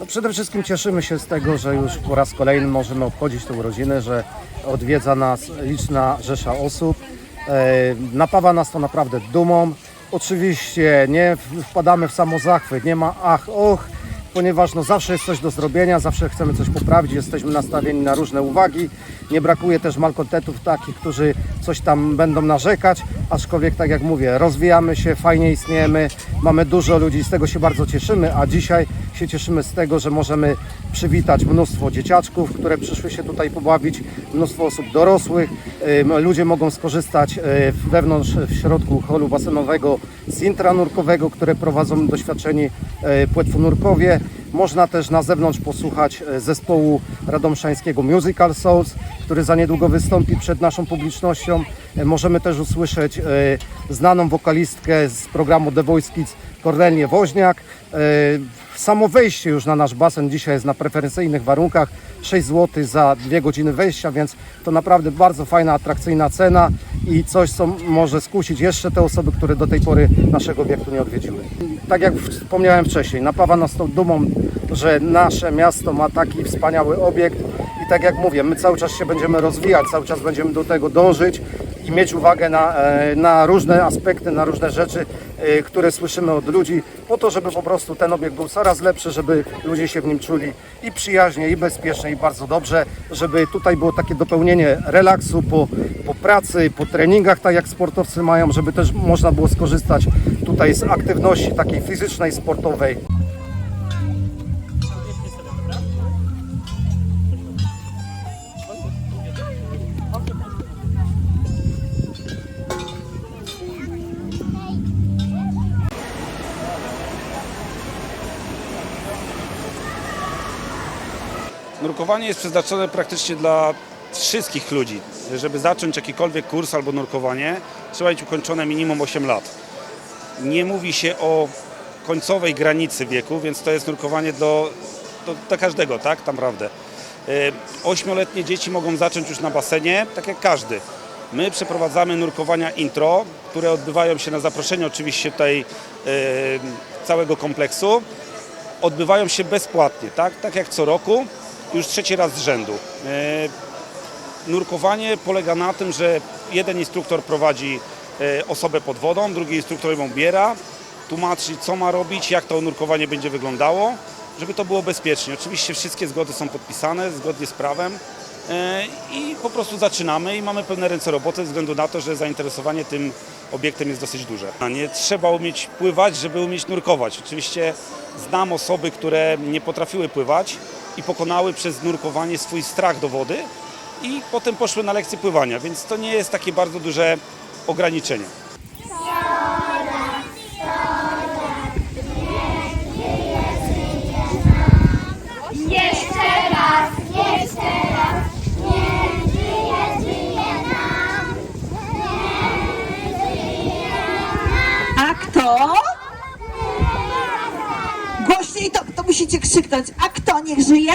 No przede wszystkim cieszymy się z tego, że już po raz kolejny możemy obchodzić tę urodzinę, że odwiedza nas liczna rzesza osób. E, Napawa nas to naprawdę dumą. Oczywiście nie wpadamy w samozachwyt, nie ma ach, och, ponieważ no zawsze jest coś do zrobienia, zawsze chcemy coś poprawić, jesteśmy nastawieni na różne uwagi. Nie brakuje też malkontentów takich, którzy coś tam będą narzekać, aczkolwiek tak jak mówię, rozwijamy się, fajnie istniejemy, mamy dużo ludzi, z tego się bardzo cieszymy, a dzisiaj się cieszymy z tego, że możemy przywitać mnóstwo dzieciaczków, które przyszły się tutaj pobawić, mnóstwo osób dorosłych. Ludzie mogą skorzystać y, wewnątrz, w środku holu basenowego z intranurkowego, które prowadzą doświadczeni y, płetwonurkowie. Można też na zewnątrz posłuchać y, zespołu radomszańskiego Musical Souls, który za niedługo wystąpi przed naszą publicznością. Y, Możemy też usłyszeć y, znaną wokalistkę z programu The Voice Kids, Kornelię Woźniak. Samo wejście już na nasz basen dzisiaj jest na preferencyjnych warunkach 6 zł za 2 godziny wejścia, więc to naprawdę bardzo fajna, atrakcyjna cena i coś, co może skusić jeszcze te osoby, które do tej pory naszego obiektu nie odwiedziły. Tak jak wspomniałem wcześniej, napawa nas tą dumą, że nasze miasto ma taki wspaniały obiekt i tak jak mówię, my cały czas się będziemy rozwijać, cały czas będziemy do tego dążyć i mieć uwagę na, e, na różne aspekty, na różne rzeczy, e, które słyszymy od ludzi, po to, żeby po prostu ten obiekt był coraz lepszy, żeby ludzie się w nim czuli i przyjaźnie, i bezpiecznie, i bardzo dobrze, żeby tutaj było takie dopełnienie relaksu po, po pracy, po treningach, tak jak sportowcy mają, żeby też można było skorzystać tutaj z aktywności takiej fizycznej, sportowej. Nurkowanie jest przeznaczone praktycznie dla wszystkich ludzi. Żeby zacząć jakikolwiek kurs albo nurkowanie, trzeba mieć ukończone minimum 8 lat. Nie mówi się o końcowej granicy wieku, więc to jest nurkowanie do, do, do każdego, tak? Tam naprawdę. Y, Ośmioletnie dzieci mogą zacząć już na basenie, tak jak każdy. My przeprowadzamy nurkowania intro, które odbywają się na zaproszenie oczywiście tutaj y, całego kompleksu odbywają się bezpłatnie, tak? Tak jak co roku, już trzeci raz z rzędu. E, Nurkowanie polega na tym, że jeden instruktor prowadzi e, osobę pod wodą, drugi instruktor ją biera, tłumaczy co ma robić, jak to nurkowanie będzie wyglądało, żeby to było bezpiecznie. Oczywiście wszystkie zgody są podpisane zgodnie z prawem i po prostu zaczynamy i mamy pełne ręce roboty ze względu na to, że zainteresowanie tym obiektem jest dosyć duże. Nie trzeba umieć pływać, żeby umieć nurkować. Oczywiście znam osoby, które nie potrafiły pływać i pokonały przez nurkowanie swój strach do wody i potem poszły na lekcje pływania, więc to nie jest takie bardzo duże ograniczenie. Musicie krzyknąć. A kto niech żyje?